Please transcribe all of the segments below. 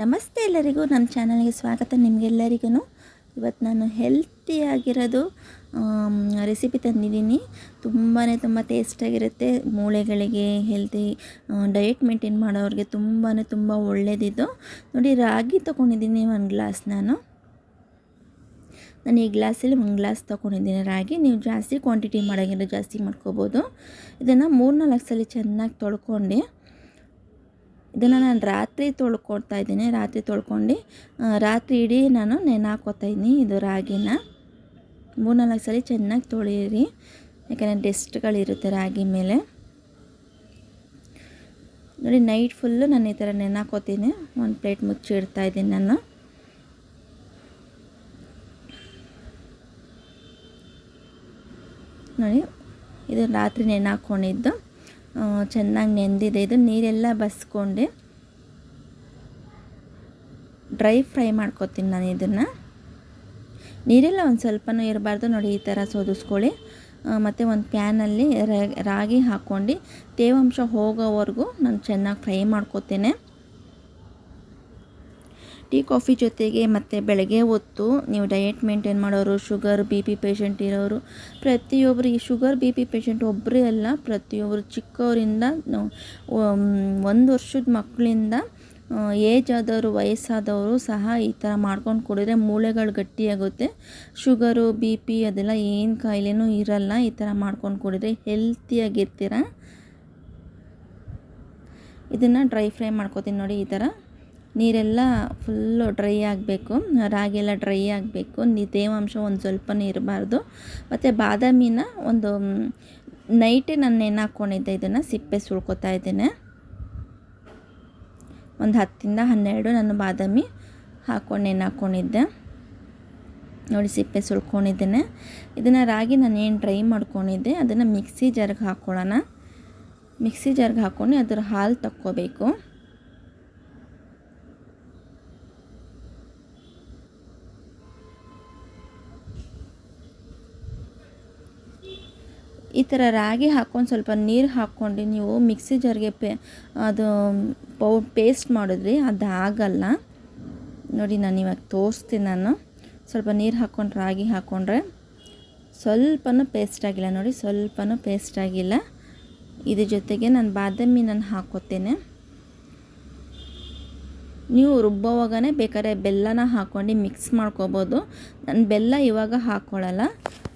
ನಮಸ್ತೆ ಎಲ್ಲರಿಗೂ. ನಮ್ಮ ಚಾನಲ್ಗೆ ಸ್ವಾಗತ ನಿಮಗೆಲ್ಲರಿಗೂ ಇವತ್ತು ನಾನು ಹೆಲ್ತಿಯಾಗಿರೋದು ರೆಸಿಪಿ ತಂದಿದ್ದೀನಿ. ತುಂಬಾ ತುಂಬ ಟೇಸ್ಟಾಗಿರುತ್ತೆ ಮೂಳೆಗಳಿಗೆ ಹೆಲ್ತಿ ಡಯಟ್ ಮೇಂಟೈನ್ ಮಾಡೋರಿಗೆ ತುಂಬಾ ತುಂಬ ಒಳ್ಳೆಯದಿದ್ದು ನೋಡಿ, ರಾಗಿ ತೊಗೊಂಡಿದ್ದೀನಿ ಒಂದು ಗ್ಲಾಸ್ ನಾನು. ನಾನು ಈ ಗ್ಲಾಸಲ್ಲಿ ಒಂದು ಗ್ಲಾಸ್ ತೊಗೊಂಡಿದ್ದೀನಿ ರಾಗಿ. ನೀವು ಜಾಸ್ತಿ ಕ್ವಾಂಟಿಟಿ ಮಾಡೋಂಗಿದ್ರೆ ಜಾಸ್ತಿ ಮಾಡ್ಕೋಬೋದು. ಇದನ್ನು ಮೂರ್ನಾಲ್ಕು ಸಲ ಚೆನ್ನಾಗಿ ತೊಳ್ಕೊಂಡು ಇದನ್ನು ನಾನು ರಾತ್ರಿ ತೊಳ್ಕೊಡ್ತಾ ಇದ್ದೀನಿ. ರಾತ್ರಿ ತೊಳ್ಕೊಂಡು ರಾತ್ರಿ ಇಡೀ ನಾನು ನೆನೆ ಹಾಕೋತಾ ಇದ್ದೀನಿ ಇದು ರಾಗಿನ. ಮೂರ್ನಾಲ್ಕು ಸಲ ಚೆನ್ನಾಗಿ ತೊಳೆಯಿರಿ ಯಾಕೆಂದರೆ ಡೆಸ್ಟ್ಗಳಿರುತ್ತೆ ರಾಗಿ ಮೇಲೆ. ನೋಡಿ, ನೈಟ್ ಫುಲ್ಲು ನಾನು ಈ ಥರ ನೆನೆ ಹಾಕೋತೀನಿ ಒಂದು ಪ್ಲೇಟ್ ಮುಚ್ಚಿ ಇಡ್ತಾ ಇದ್ದೀನಿ ನಾನು. ನೋಡಿ, ಇದು ರಾತ್ರಿ ನೆನೆ ಹಾಕ್ಕೊಂಡಿದ್ದು ಚೆನ್ನಾಗಿ ನೆಂದಿದೆ. ಇದು ನೀರೆಲ್ಲ ಬಸ್ಕೊಂಡು ಡ್ರೈ ಫ್ರೈ ಮಾಡ್ಕೊತೀನಿ ನಾನು ಇದನ್ನು. ನೀರೆಲ್ಲ ಒಂದು ಸ್ವಲ್ಪನೂ ಇರಬಾರ್ದು ನೋಡಿ, ಈ ಥರ ಸೋದಿಸ್ಕೊಳ್ಳಿ. ಮತ್ತು ಒಂದು ಪ್ಯಾನಲ್ಲಿ ರಾಗಿ ಹಾಕ್ಕೊಂಡು ತೇವಾಂಶ ಹೋಗೋವರೆಗೂ ನಾನು ಚೆನ್ನಾಗಿ ಫ್ರೈ ಮಾಡ್ಕೊತೇನೆ. ಟೀ ಕಾಫಿ ಜೊತೆಗೆ ಮತ್ತು ಬೆಳಗ್ಗೆ ಹೊತ್ತು ನೀವು ಡಯೆಟ್ ಮೇಂಟೈನ್ ಮಾಡೋರು ಶುಗರ್ ಬಿ ಪಿ ಪೇಷಂಟ್ ಇರೋರು ಪ್ರತಿಯೊಬ್ಬರು ಈ ಶುಗರ್ ಬಿ ಪಿ ಪೇಷಂಟ್ ಒಬ್ಬರೇ ಅಲ್ಲ ಪ್ರತಿಯೊಬ್ಬರು ಚಿಕ್ಕವರಿಂದ ಒಂದು ವರ್ಷದ ಮಕ್ಕಳಿಂದ ಏಜ್ ಆದವರು, ವಯಸ್ಸಾದವರು ಸಹ ಈ ಥರ ಮಾಡ್ಕೊಂಡು ಕುಡಿದ್ರೆ ಮೂಳೆಗಳು ಗಟ್ಟಿಯಾಗುತ್ತೆ. ಶುಗರು ಬಿ ಪಿ ಅದೆಲ್ಲ ಏನು ಕಾಯಿಲೆನೂ ಇರಲ್ಲ, ಈ ಥರ ಮಾಡ್ಕೊಂಡು ಕುಡಿದ್ರೆ ಹೆಲ್ತಿಯಾಗಿರ್ತೀರ ಇದನ್ನು ಡ್ರೈ ಫ್ರೈ ಮಾಡ್ಕೋತೀನಿ ನೋಡಿ ಈ ಥರ ನೀರೆಲ್ಲ ಫುಲ್ಲು ಡ್ರೈ ಆಗಬೇಕು ರಾಗಿ ಎಲ್ಲ ಡ್ರೈ ಆಗಬೇಕು, ನೀ ತೇವಾಂಶ ಒಂದು ಸ್ವಲ್ಪನೂ ಇರಬಾರ್ದು. ಮತ್ತು ಬಾದಾಮಿನ ಒಂದು ನೈಟೇ ನಾನು ನೆನೆ ಹಾಕ್ಕೊಂಡಿದ್ದೆ ಇದನ್ನು, ಸಿಪ್ಪೆ ಸುಳ್ಕೊತಾ ಇದ್ದೇನೆ. ಒಂದು ಹತ್ತಿಂದ ಹನ್ನೆರಡು ನಾನು ಬಾದಾಮಿ ಹಾಕ್ಕೊಂಡು ನೆನೆ ಹಾಕ್ಕೊಂಡಿದ್ದೆ ನೋಡಿ, ಸಿಪ್ಪೆ ಸುಳ್ಕೊಂಡಿದ್ದೇನೆ ಇದನ್ನು ರಾಗಿ ನಾನು ಏನು ಡ್ರೈ ಮಾಡ್ಕೊಂಡಿದ್ದೆ, ಅದನ್ನು ಮಿಕ್ಸಿ ಜಾರ್ಗೆ ಹಾಕ್ಕೊಳ್ಳೋಣ ಮಿಕ್ಸಿ ಜಾರ್ಗೆ ಹಾಕ್ಕೊಂಡು ಅದರ ಹಾಲು ತಕ್ಕೋಬೇಕು. ಈ ಥರ ರಾಗಿ ಹಾಕ್ಕೊಂಡು ಸ್ವಲ್ಪ ನೀರು ಹಾಕ್ಕೊಂಡು ನೀವು ಮಿಕ್ಸಿ ಜಾರ್ಗೆ ಪೇ, ಅದು ಪೌ, ಪೇಸ್ಟ್ ಮಾಡಿದ್ರಿ ಅದು ಆಗಲ್ಲ ನೋಡಿ ನಾನು ಇವಾಗ ತೋರಿಸ್ತೀನಿ ನಾನು. ಸ್ವಲ್ಪ ನೀರು ಹಾಕ್ಕೊಂಡು ರಾಗಿ ಹಾಕ್ಕೊಂಡ್ರೆ ಸ್ವಲ್ಪನೂ ಪೇಸ್ಟ್ ಆಗಿಲ್ಲ. ನೋಡಿ ಸ್ವಲ್ಪನೂ ಪೇಸ್ಟ್ ಆಗಿಲ್ಲ. ಇದ್ರ ಜೊತೆಗೆ ನಾನು ಬಾದಾಮಿ ನಾನು ಹಾಕೋತೇನೆ ನೀವು ರುಬ್ಬೋವಾಗನೇ ಬೇಕಾದ್ರೆ ಬೆಲ್ಲನ ಹಾಕ್ಕೊಂಡು ಮಿಕ್ಸ್ ಮಾಡ್ಕೋಬೋದು. ನಾನು ಬೆಲ್ಲ ಇವಾಗ ಹಾಕ್ಕೊಳ್ಳಲ್ಲ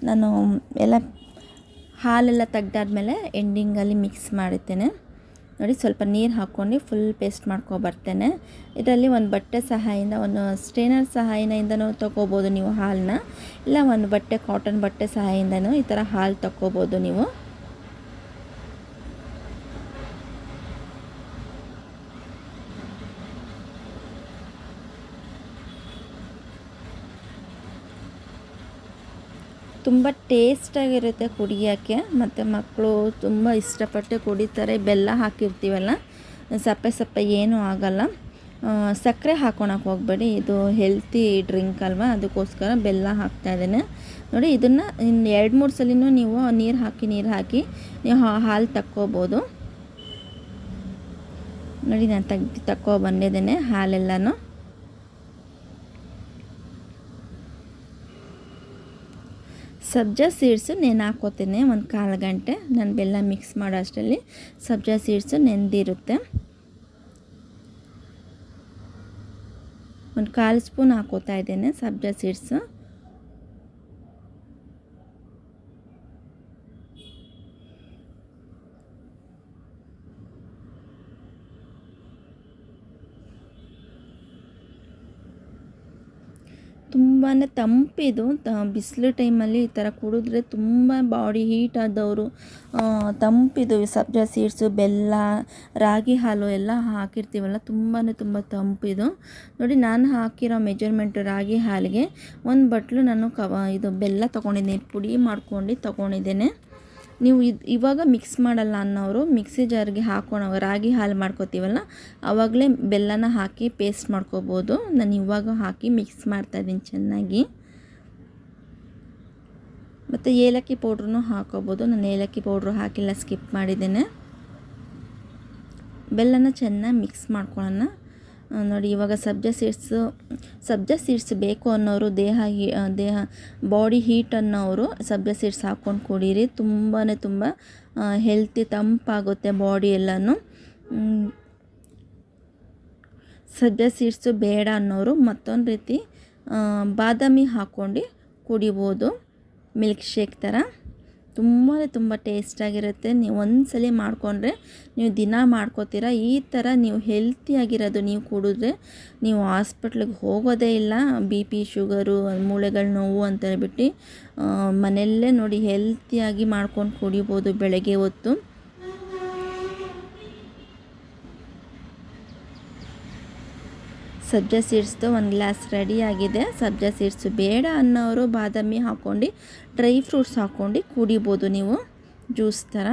ನಾನು ಎಲ್ಲ ಹಾಲೆಲ್ಲ ತೆಗ್ದಾದ್ಮೇಲೆ ಎಂಡಿಂಗಲ್ಲಿ ಮಿಕ್ಸ್ ಮಾಡುತ್ತೇನೆ. ನೋಡಿ, ಸ್ವಲ್ಪ ನೀರು ಹಾಕ್ಕೊಂಡು ಫುಲ್ ಪೇಸ್ಟ್ ಮಾಡ್ಕೊಬರ್ತೇನೆ ಇದರಲ್ಲಿ ಒಂದು ಬಟ್ಟೆ ಸಹಾಯದಿಂದ ಒಂದು ಸ್ಟ್ರೇನರ್ ಸಹಾಯದಿಂದನೂ ತೊಗೋಬೋದು ನೀವು ಹಾಲನ್ನ ಇಲ್ಲ, ಒಂದು ಬಟ್ಟೆ ಕಾಟನ್ ಬಟ್ಟೆ ಸಹಾಯದಿಂದನೂ ಈ ಥರ ಹಾಲು ತೊಗೋಬೋದು ನೀವು. ತುಂಬ ಟೇಸ್ಟಾಗಿರುತ್ತೆ ಕುಡಿಯೋಕ್ಕೆ. ಮತ್ತು ಮಕ್ಕಳು ತುಂಬ ಇಷ್ಟಪಟ್ಟು ಕುಡಿತಾರೆ. ಬೆಲ್ಲ ಹಾಕಿರ್ತೀವಲ್ಲ, ಸಪ್ಪೆ ಸಪ್ಪೆ ಏನೂ ಆಗಲ್ಲ. ಸಕ್ಕರೆ ಹಾಕೊಳಕ್ಕೆ ಹೋಗಬೇಡಿ. ಇದು ಹೆಲ್ತಿ ಡ್ರಿಂಕ್ ಅಲ್ವಾ? ಅದಕ್ಕೋಸ್ಕರ ಬೆಲ್ಲ ಹಾಕ್ತಾ ಇದ್ದೇನೆ. ನೋಡಿ, ಇದನ್ನು ಇನ್ನು ಎರಡು ಮೂರು ಸಲಿನೂ ನೀವು ನೀರು ಹಾಕಿ ನೀರು ಹಾಕಿ, ನೀವು ಹಾಲು ತಕ್ಕೋಬೋದು. ನೋಡಿ, ನಾನು ತೆಗ್ದು ತಕ್ಕೋ ಬಂದಿದ್ದೇನೆ ಹಾಲೆಲ್ಲನೂ. ಸಬ್ಜಾ ಸೀಡ್ಸು ನೆನೆ ಹಾಕೋತೀನಿ ಒಂದು ಕಾಲು ಗಂಟೆ. ನಾನು ಬೆಲ್ಲ ಮಿಕ್ಸ್ ಮಾಡೋ ಅಷ್ಟರಲ್ಲಿ ಸಬ್ಜಾ ಸೀಡ್ಸು ನೆಂದಿರುತ್ತೆ. ಒಂದು ಕಾಲು ಸ್ಪೂನ್ ಹಾಕೋತಾ ಇದ್ದೇನೆ ಸಬ್ಜಾ ಸೀಡ್ಸು. ತುಂಬಾ ತಂಪಿದು. ಬಿಸಿಲು ಟೈಮಲ್ಲಿ ಈ ಥರ ಕುಡಿದ್ರೆ ತುಂಬ ಬಾಡಿ ಹೀಟ್ ಆದವರು ತಂಪಿದು. ಸಬ್ಜಾ ಸೀಡ್ಸು, ಬೆಲ್ಲ, ರಾಗಿ ಹಾಲು ಎಲ್ಲ ಹಾಕಿರ್ತೀವಲ್ಲ ತುಂಬಾ ತುಂಬ ತಂಪಿದು. ನೋಡಿ, ನಾನು ಹಾಕಿರೋ ಮೆಜರ್ಮೆಂಟ್ ರಾಗಿ ಹಾಲಿಗೆ, ಒಂದು ಬಟ್ಲು ನಾನು ಕವ, ಇದು ಬೆಲ್ಲ ತೊಗೊಂಡಿದ್ದೀನಿ ಪುಡಿ ಮಾಡ್ಕೊಂಡು ತೊಗೊಂಡಿದ್ದೇನೆ. ನೀವು ಇದು ಇವಾಗ ಮಿಕ್ಸ್ ಮಾಡಲ್ಲ ಅನ್ನೋರು ಮಿಕ್ಸಿ ಜಾರ್ಗೆ ಹಾಕೋಣ, ರಾಗಿ ಹಾಲು ಮಾಡ್ಕೋತೀವಲ್ಲ ಆವಾಗಲೇ ಬೆಲ್ಲನ ಹಾಕಿ ಪೇಸ್ಟ್ ಮಾಡ್ಕೋಬೋದು. ನಾನು ಇವಾಗ ಹಾಕಿ ಮಿಕ್ಸ್ ಮಾಡ್ತಾಯಿದ್ದೀನಿ ಚೆನ್ನಾಗಿ. ಮತ್ತು ಏಲಕ್ಕಿ ಪೌಡ್ರೂ ಹಾಕೋಬೋದು. ನಾನು ಏಲಕ್ಕಿ ಪೌಡ್ರು ಹಾಕಿಲ್ಲ ಸ್ಕಿಪ್ ಮಾಡಿದ್ದೇನೆ. ಬೆಲ್ಲನ ಚೆನ್ನಾಗಿ ಮಿಕ್ಸ್ ಮಾಡ್ಕೊಳ್ಳೋಣ. ನೋಡಿ, ಇವಾಗ ಸಬ್ಜಾ ಸೀಡ್ಸು ಸಬ್ಜಾ ಸೀಡ್ಸ್ ಬೇಕು ಅನ್ನೋರು ದೇಹ ದೇಹ, ಬಾಡಿ ಹೀಟ್ ಅವರು ಸಬ್ಜಾ ಸೀಡ್ಸ್ ಹಾಕ್ಕೊಂಡು ಕುಡೀರಿ. ತುಂಬಾ ತುಂಬ ಹೆಲ್ತಿ ತಂಪಾಗುತ್ತೆ ಬಾಡಿ ಎಲ್ಲನೂ. ಸಬ್ಜ ಸೀಡ್ಸು ಬೇಡ ಅನ್ನೋರು ಮತ್ತೊಂದು ರೀತಿ ಬಾದಾಮಿ ಹಾಕ್ಕೊಂಡು ಕುಡಿಬೋದು. ಮಿಲ್ಕ್ ಶೇಕ್ ಥರ. ತುಂಬಾ ತುಂಬ ಟೇಸ್ಟಾಗಿರುತ್ತೆ. ನೀವು ಒಂದ್ಸಲಿ ಮಾಡಿಕೊಂಡ್ರೆ ನೀವು ದಿನ ಮಾಡ್ಕೋತೀರ, ಈ ಥರ ನೀವು ಹೆಲ್ತಿಯಾಗಿರೋದು ನೀವು ಕುಡಿದ್ರೆ ನೀವು ಹಾಸ್ಪಿಟ್ಲಿಗೆ ಹೋಗೋದೇ ಇಲ್ಲ. ಬಿ ಪಿ, ಶುಗರು, ಮೂಳೆಗಳ ನೋವು ಅಂತ ಹೇಳ್ಬಿಟ್ಟು ಮನೆಯಲ್ಲೇ ನೋಡಿ ಹೆಲ್ತಿಯಾಗಿ ಮಾಡ್ಕೊಂಡು ಕುಡಿಬೋದು ಬೆಳಗ್ಗೆ ಹೊತ್ತು. ಸಬ್ಜಾ ಸೀಡ್ಸ್ದು ಒಂದು ಗ್ಲಾಸ್ ರೆಡಿ ಆಗಿದೆ. ಸಬ್ಜಾ ಸೀಡ್ಸು ಬೇಡ ಅನ್ನೋರು ಬಾದಾಮಿ ಹಾಕ್ಕೊಂಡು, ಡ್ರೈ ಫ್ರೂಟ್ಸ್ ಹಾಕ್ಕೊಂಡು ಕುಡಿಬೋದು ನೀವು. ಜ್ಯೂಸ್ ಥರ.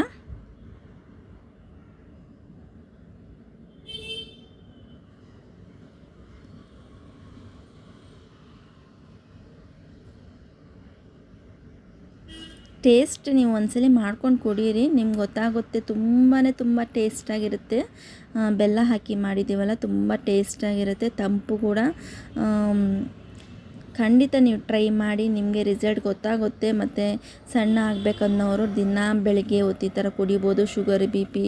ಟೇಸ್ಟ್ ನೀವು ಒಂದ್ಸಲಿ ಮಾಡ್ಕೊಂಡು ಕುಡೀರಿ. ನಿಮ್ಗೆ ಗೊತ್ತಾಗುತ್ತೆ ತುಂಬಾ ತುಂಬ ಟೇಸ್ಟಾಗಿರುತ್ತೆ. ಬೆಲ್ಲ ಹಾಕಿ ಮಾಡಿದ್ದೀವಲ್ಲ, ತುಂಬ ಟೇಸ್ಟಾಗಿರುತ್ತೆ. ತಂಪು ಕೂಡ ಖಂಡಿತ ನೀವು ಟ್ರೈ ಮಾಡಿ, ನಿಮಗೆ ರಿಸಲ್ಟ್ ಗೊತ್ತಾಗುತ್ತೆ, ಮತ್ತು ಸಣ್ಣ ಆಗಬೇಕನ್ನೋರು ದಿನ ಬೆಳಗ್ಗೆ ಹೊತ್ತು ಈ ಥರ ಕುಡಿಬೋದು ಶುಗರ್ ಬಿ ಪಿ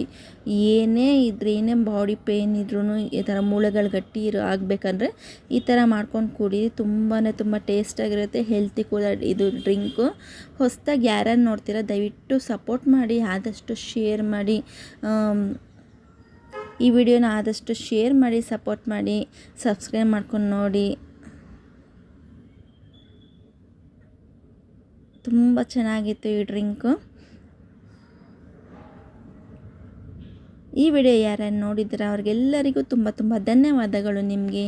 ಏನೇ ಇದ್ರೆ, ಏನೇ ಬಾಡಿ ಪೇಯ್ನ್ ಇದ್ರೂ ಈ ಥರ ಮೂಳೆಗಳು ಗಟ್ಟಿ ಇರೋ ಆಗಬೇಕಂದ್ರೆ ಈ ಥರ ಮಾಡ್ಕೊಂಡು ಕುಡಿ. ತುಂಬಾ ತುಂಬ ಟೇಸ್ಟಾಗಿರುತ್ತೆ ಹೆಲ್ತಿ ಕೂಡ ಇದು ಡ್ರಿಂಕು ಹೊಸ್ದಾಗಿ ಯಾರ್ಯಾರು ನೋಡ್ತೀರಾ, ದಯವಿಟ್ಟು ಸಪೋರ್ಟ್ ಮಾಡಿ, ಆದಷ್ಟು ಶೇರ್ ಮಾಡಿ ಈ ವಿಡಿಯೋನ ಆದಷ್ಟು ಶೇರ್ ಮಾಡಿ ಸಪೋರ್ಟ್ ಮಾಡಿ ಸಬ್ಸ್ಕ್ರೈಬ್ ಮಾಡ್ಕೊಂಡು ನೋಡಿ. ತುಂಬ ಚೆನ್ನಾಗಿತ್ತು ಈ ಡ್ರಿಂಕು. ಈ ವಿಡಿಯೋ ಯಾರ್ಯಾರು ನೋಡಿದ್ರೆ ಅವ್ರಿಗೆಲ್ಲರಿಗೂ ತುಂಬ ತುಂಬ ಧನ್ಯವಾದಗಳು ನಿಮಗೆ.